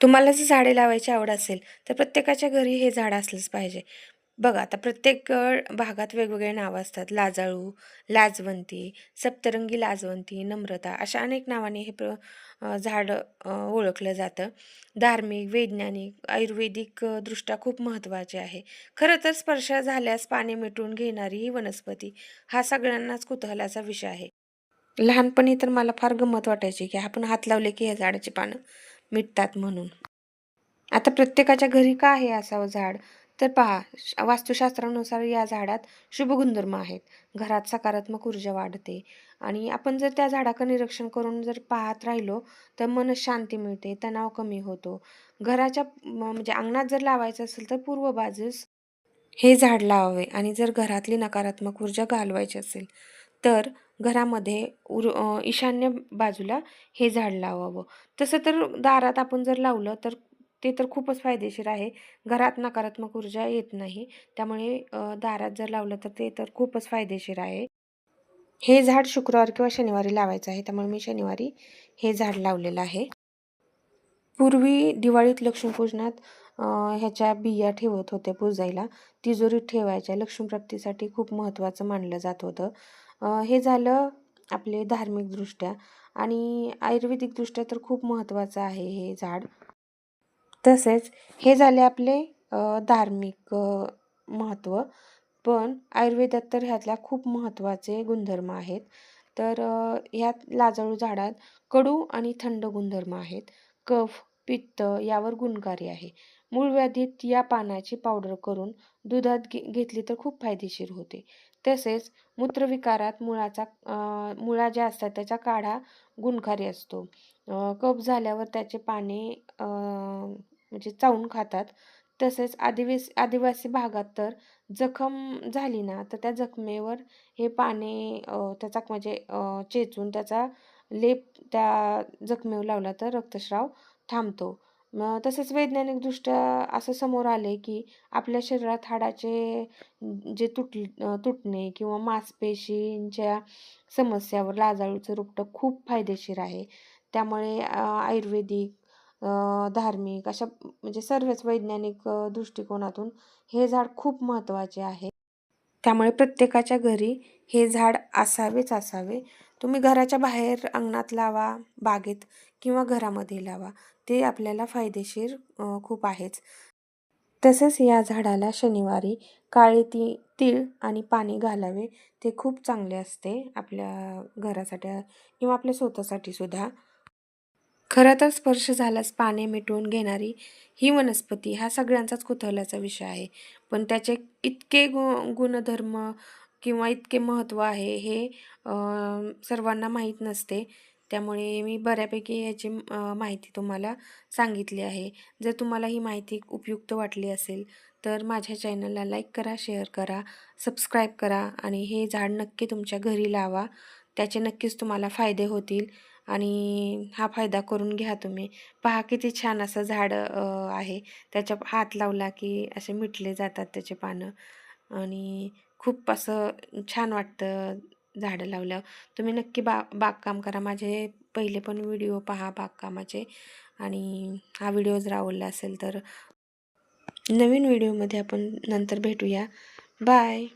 तुम्हाला जर झाडे लावायची आवड असेल तर प्रत्येकाच्या घरी हे झाड असलंच पाहिजे. बघा आता प्रत्येक भागात वेगवेगळे नावं असतात. लाजाळू लाजवंती सप्तरंगी लाजवंती नम्रता अशा अनेक नावाने हे प्र झाड ओळखलं जातं. धार्मिक वैज्ञानिक आयुर्वेदिक दृष्ट्या खूप महत्त्वाचे आहे. खरं तर स्पर्श झाल्यास पाणी मिटून घेणारी ही वनस्पती हा सगळ्यांनाच कुतूहलाचा विषय आहे. लहानपणी तर मला फार गंमत वाटायची की आपण हात लावले की या झाडाची पानं मिटतात म्हणून. आता प्रत्येकाच्या घरी का आहे असावं झाड? तर पहा वास्तुशास्त्रानुसार या झाडात शुभ गुणधर्म आहेत. घरात सकारात्मक ऊर्जा वाढते. आणि आपण जर त्या झाडाचं निरीक्षण करून जर पाहत राहिलो तर मन शांती मिळते तणाव कमी होतो. घराच्या म- म्हणजे अंगणात जर लावायचं असेल तर पूर्व बाजूस हे झाड लावावे. आणि जर घरातली नकारात्मक ऊर्जा घालवायची असेल तर घरामध्ये उर ईशान्य बाजूला हे झाड लावावं. तसं तर दारात आपण जर लावलं तर ते तर खूपच फायदेशीर आहे. घरात नकारात्मक ऊर्जा येत नाही. त्यामुळे दारात जर लावलं तर ते तर खूपच फायदेशीर आहे. हे झाड शुक्रवार किंवा शनिवारी लावायचं आहे. त्यामुळे मी शनिवारी हे झाड लावलेलं आहे. पूर्वी दिवाळीत लक्ष्मीपूजनात ह्याच्या बिया ठेवत होते पूजायला. तिजोरीत ठेवायच्या. लक्ष्मीप्राप्तीसाठी खूप महत्त्वाचं मानलं जात होतं. हे झालं आपले धार्मिकदृष्ट्या आणि आयुर्वेदिकदृष्ट्या तर खूप महत्त्वाचं आहे हे झाड. तसेच हे झाले आपले धार्मिक महत्त्व. पण आयुर्वेदात तर ह्यातल्या खूप महत्त्वाचे गुणधर्म आहेत. तर ह्यात लाजाळू झाडात कडू आणि थंड गुणधर्म आहेत. कफ पित्त यावर गुणकारी आहे. मूळ व्याधीत या पानाची पावडर करून दुधात घे घेतली तर खूप फायदेशीर होते. तसेच मूत्रविकारात मुळाचा मुळा ज्या असतात त्याचा काढा गुणकारी असतो. कफ झाल्यावर त्याचे पाने म्हणजे चावून खातात. तसेच आदिवासी आदिवासी भागात तर जखम झाली ना तर त्या जखमेवर हे पाने त्याचा म्हणजे चेचून त्याचा लेप त्या जखमेवर लावला तर रक्तस्राव थांबतो. मग तसेच वैज्ञानिकदृष्ट्या असं समोर आले की आपल्या शरीरात हाडाचे जे तुट तुटणे किंवा मांसपेशींच्या समस्यावर लाजाळूचं रुपटं खूप फायदेशीर आहे. त्यामुळे आयुर्वेदिक धार्मिक अशा म्हणजे सर्वच वैज्ञानिक दृष्टिकोनातून हे झाड खूप महत्त्वाचे आहे. त्यामुळे प्रत्येकाच्या घरी हे झाड असावेच असावे. तुम्ही घराच्या बाहेर अंगणात लावा बागेत किंवा घरामध्ये लावा. ते आपल्याला फायदेशीर खूप आहेच. तसेच या झाडाला शनिवारी काळे ती तीळ आणि पाणी घालावे. ते खूप चांगले असते आपल्या घरासाठी किंवा आपल्या स्वतःसाठी सुद्धा. खरं तर स्पर्श झाल्यास पाने मिटवून घेणारी ही वनस्पती हा सगळ्यांचाच कुतवल्याचा विषय आहे. पण त्याचे इतके गु गुणधर्म किंवा इतके महत्त्व आहे हे सर्वांना माहीत नसते. त्यामुळे मी बऱ्यापैकी याची माहिती तुम्हाला सांगितली आहे. जर तुम्हाला ही माहिती उपयुक्त वाटली असेल तर माझ्या चॅनलला लाईक करा शेअर करा सबस्क्राईब करा आणि हे झाड नक्की तुमच्या घरी लावा. त्याचे नक्कीच तुम्हाला फायदे होतील. आणि हा फायदा करून घ्या तुम्ही. पहा किती छान असं झाड आहे. त्याच्या हात लावला की असे मिटले जातात त्याचे पानं. आणि खूप असं छान वाटतं झाडं लावल्यावर. तुम्ही नक्की बा बागकाम करा. माझे पहिले पण व्हिडिओ पहा बागकामाचे. आणि हा व्हिडिओ जर आवडला असेल तर नवीन व्हिडिओमध्ये आपण नंतर भेटूया. बाय!